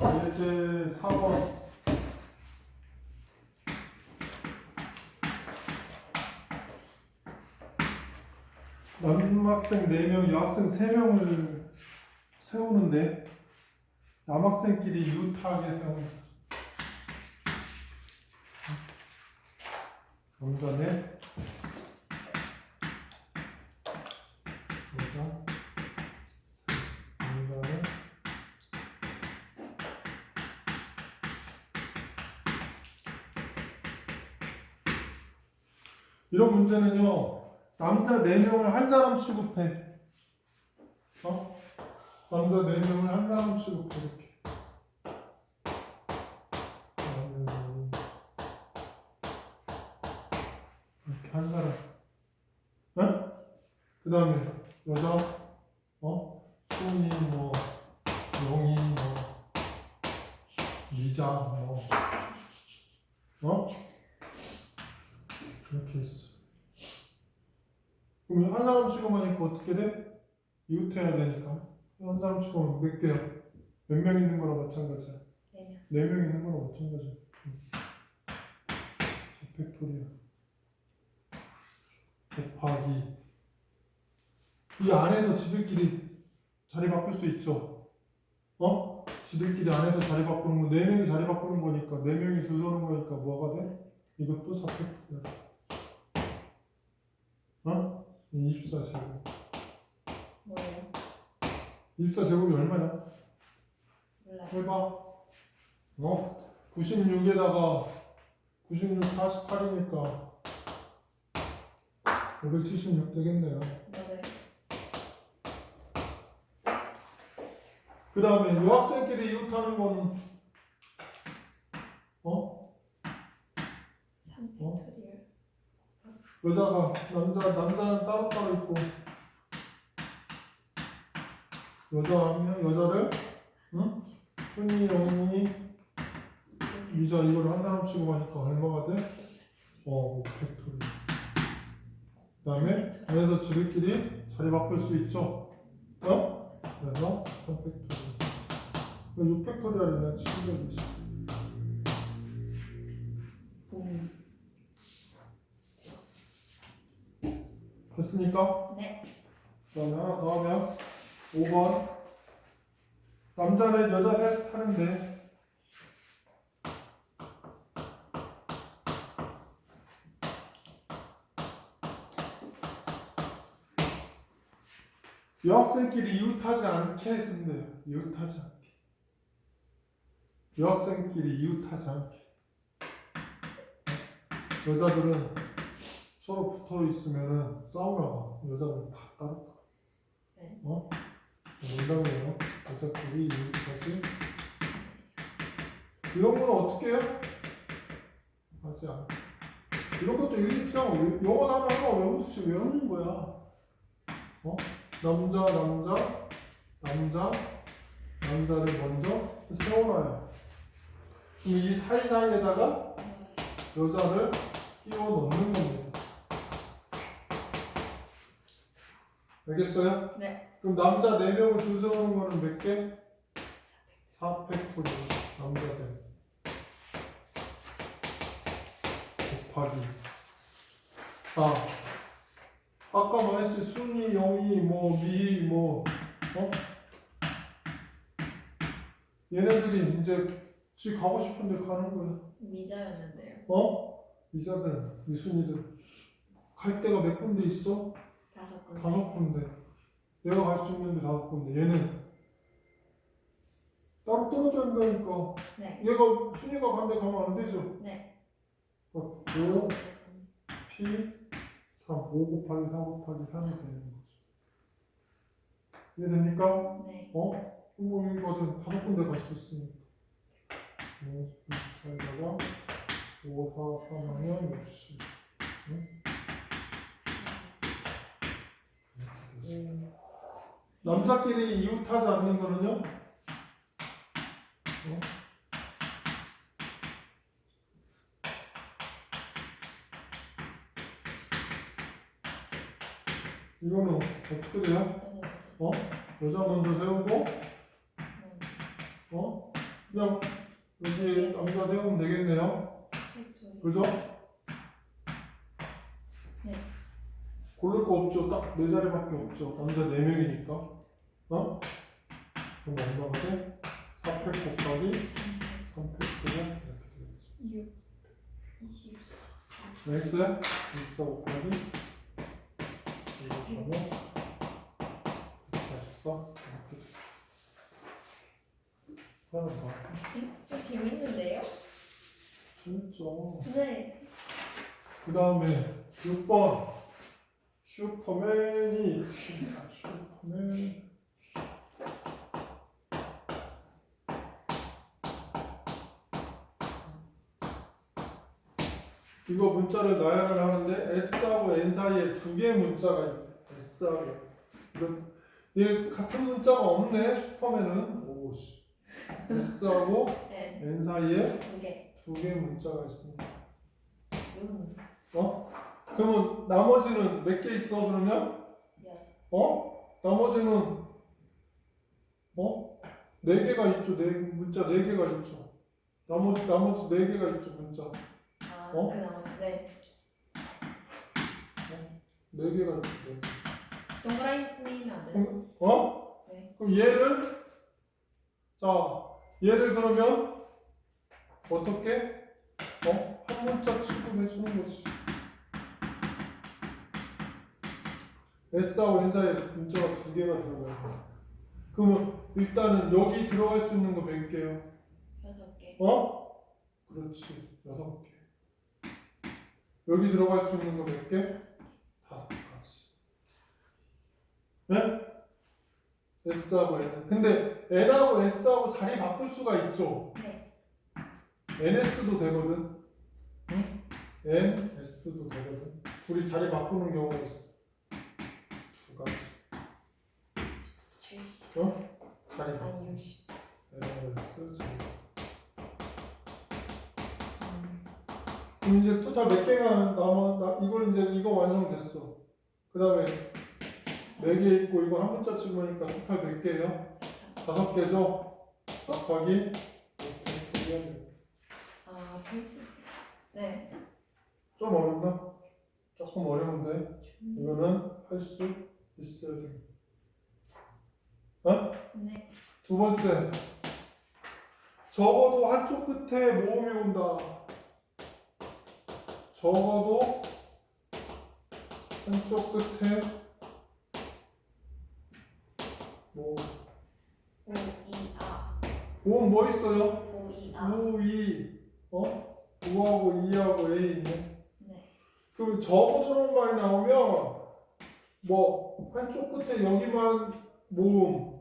예제 4번 남학생 4명, 여학생 3명을 세우는데 남학생끼리 유타하게 세운다. 남자네 여자 남자네 이런 문제는요 남자 4명을 한 사람 취급해 어? 남자 4명을 한 사람 취급해 이렇게 한 사람 응? 그 다음에 여자 어? 수미 뭐 용이 뭐 미자 뭐 어? 이렇게 있어 그럼 한 사람 취급하니까 어떻게 돼? 이웃해야 되니까 한 사람 취급하면 몇 개야? 몇 명 있는 거랑 마찬가지야 네명 네명 있는 거랑 마찬가지야 팩토리야 곱하기 이 안에서 지들끼리 자리 바꿀 수 있죠 어? 지들끼리 안에서 자리 바꾸는 거, 네 명이 자리 바꾸는 거니까, 네 명이 줄 서는 거니까 뭐가 돼? 이것도 4팩토리야. 어? 24제곱. 뭐예요? 24제곱이 얼마냐? 몰라요. 해봐. 어? 96에다가 96, 48이니까 576 되겠네요. 맞아요. 그 다음에 여학생끼리 이웃하는 거는 어? 3팩토리얼. 여자가 남자 남자는 따로 따로 있고 여자 여자를 응? 순이 영이 미자 이걸 한 사람 취급하니까 얼마가 돼? 어 5팩토리 그 다음에 안에서 지들끼리 자리 바꿀 수 있죠 어? 그래서 3팩토리 6팩토리알이면 720 됐습니까? 네. 그 다음에 하나 더 하면 5번. 남자 넷 여자 넷 하는데. 여학생끼리 이웃하지 않게 했는데요. 이웃하지 않게. 여학생끼리 이웃하지 않게. 여자들은 서로 붙어 있으면은 싸우나 봐 여자들은 다 따로 네. 어? 농담이에요. 여자끼리 이웃하지. 이런 건 어떻게 해요? 하지 않아. 이런 것도 일일이 외- 영어 단어 하나 외우듯이 외우는 거야. 어? 남자, 남자, 남자, 남자를 먼저 세워놔요. 그럼 이 사이사이에다가 여자를 끼워 넣는 겁니다. 알겠어요? 네. 그럼 남자 4명을 줄 세우는 거는 몇 개? 4팩토리 남자들 곱하기 4 아까 말했지 순이, 영이, 뭐, 미, 뭐 어? 얘네들이 이제 지 가고 싶은데 가는 거야 미자였는데요. 어? 이자들, 이순이들 갈 데가 몇 군데 있어? 다섯 군. 다섯 군데. 내가 갈 수 있는데 다섯 군데. 얘는 따로 떨어져 있다니까. 네. 얘가 순위가 간데 가면 안 되죠. 네. 어, 5, P, 3, 5 곱하기 4 곱하기 3이 되는 거죠. 이해됩니까? 네. 어? 뭐 여기거든 다섯 군데 갈 수 있으니까. 5, 4에다가 5, 4, 3 하면 60. 음. 남자끼리 이웃하지 않는 거는요? 어? 이거는 어떻게 돼요? 어? 여자 먼저 세우고, 음. 어? 그냥 여기 남자 세우면 되겠네요. 그죠? 네. 고를 거 없죠. 딱 네 자리밖에 없죠. 남자 네 명이니까. 어? 그럼 얼마가 돼? 4팩 곱하기 3팩트가 이렇게 되겠죠. 6, 24. 알겠어요? 24 곱하기 이거 하면 44 이렇게 돼. 하는 거 진짜 재밌는데요? 진짜. 네. 그 다음에 6번 슈퍼맨이 아, 슈퍼맨 이거 문자를 나열을 하는데 S하고 N 사이에 두 개의 문자가 있대 S하고 얘 같은 문자가 없네 슈퍼맨은 오씨 S하고 네. N 사이에 두 개. 두 개의 문자가 있습니다 순. 어? 그러면 나머지는 몇 개 있어 그러면? 여섯. 어? 나머지는 어? 네 개가 있죠. 네 문자 네 개가 있죠. 나머지 나머지 네 개가 있죠 문자. 아, 어? 그 나머지. 네. 네 개가 있죠. 네. 동그라미면 안 돼요? 어? 네. 그럼 얘를 자 얘를 그러면 어떻게? 어? 한 문자 취급해 주는 거지. S하고 N 사이에 문자가 두 개가 들어가요. 그러면 일단은 여기 들어갈 수 있는 거 몇 개요? 여섯 개. 어? 그렇지 여섯 개. 여기 들어갈 수 있는 거 몇 개? 다섯 가지. 네? S하고 N. 근데 N하고 S하고 자리 바꿀 수가 있죠. 네. NS도 되거든. 응? N, S도 되거든. 둘이 자리 바꾸는 경우가 있어. 두 가지. 70. 어? 자리 바꾸. 아니, 60. N, S 자리. 음. 그럼 이제 토탈 몇 개가 남아? 나 이걸 이제 이거 완성됐어. 그 다음에 네 개 있고 이거 한 문자 찍으니까 토탈 몇 개예요? 다섯 개죠. 곱하기 해야 돼. 아. 네. 좀 어렵나? 조금 어려운데 이거는 할 수 있어야 돼. 네. 두 번째, 적어도 한쪽 끝에 모음이 온다. 적어도 한쪽 끝에 모음. 우, 이, 아. 모음 뭐 있어요? 우, 이, 아. 우, 이, 어? 우하고 이하고 A 있네. 네. 그럼 적어도는 말이 나오면 뭐 한쪽 끝에 여기만 모음,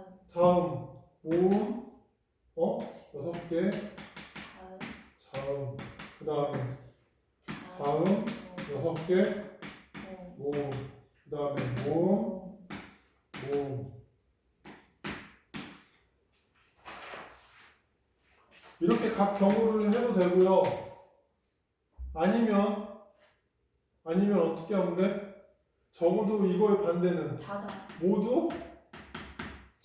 참. 자음, 모음, 어? 여섯 개, 다음. 자음, 그 다음에 다음. 자음, 여섯 개, 어, 모음, 그 다음에 어, 모음, 어. 모음. 이렇게 각 경우를 해도 되고요. 아니면 아니면 어떻게 하면 돼? 적어도 이거의 반대는 자다. 모두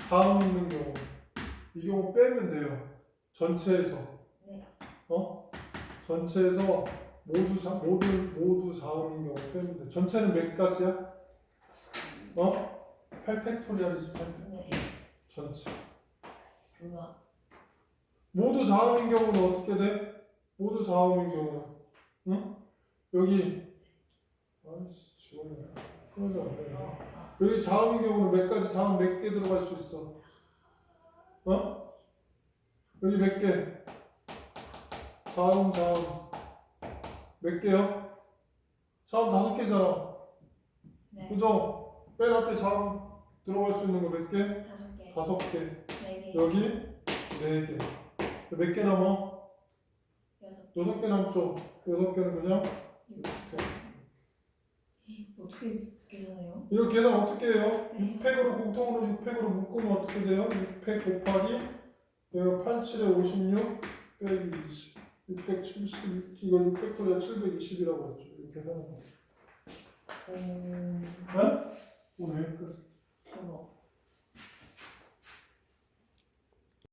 자음 있는 경우. 이 경우 빼면 돼요. 전체에서. 네. 어? 전체에서 모두 자 모두 모두 자음인 경우 빼면 돼. 전체는 몇 가지야? 어? 8팩토리얼이지 8팩. 네. 전체. 모두 자음인 경우는 어떻게 돼? 모두 자음인 경우. 응? 여기 아이씨 아. 여기 자음인 경우는 몇 가지 자음 몇 개 들어갈 수 있어? 어? 여기 몇 개? 자음 자음 몇 개요? 자음 다섯 개잖아. 네. 그죠? 맨 앞에 자음 들어갈 수 있는 거 몇 개? 다섯 개. 다섯 개. 네 개. 여기 네 개. 몇 개 남아? 여섯 개. 여섯 개 남죠? 여섯 개는 그냥 육 개. 어떻게 이거 계산 어떻게 해요? 네. 6팩으로 공통으로 6팩으로 묶으면 어떻게 돼요? 6팩 곱하기 이거 87에 56 빼기 20 670 이거 6팩토리아 720이라고 했죠 이렇게 계산하면 오. 네? 오늘 여기까지